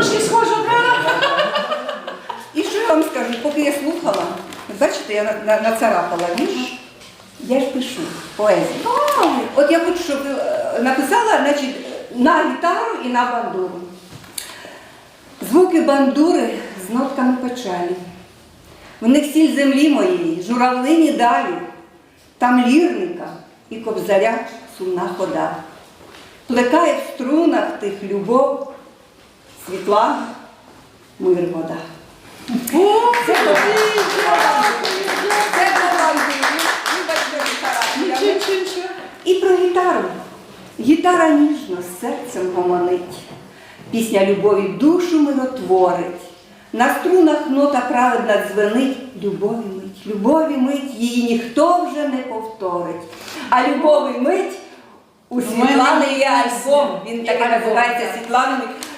трошки схожа, правда? І що я вам скажу, поки я слухала, бачите, я на- на- нацарапала вірш, я ж пишу поезію. От я хочу, щоб ви е, написала значить, на гітару і на бандуру. Звуки бандури з нотками печалі. В них сіль землі моєї, журавлині далі, там лірника і кобзаря сумна хода. Плекає в струнах тих любов, світла, мир вода. Це. І про гітару. Гітара ніжно з серцем гомонить. Пісня любові душу миротворить. На струнах нота праведна дзвенить. Любові мить, любові мить, її ніхто вже не повторить. А любові мить у Світлани є альбом. Він так називається. Мить.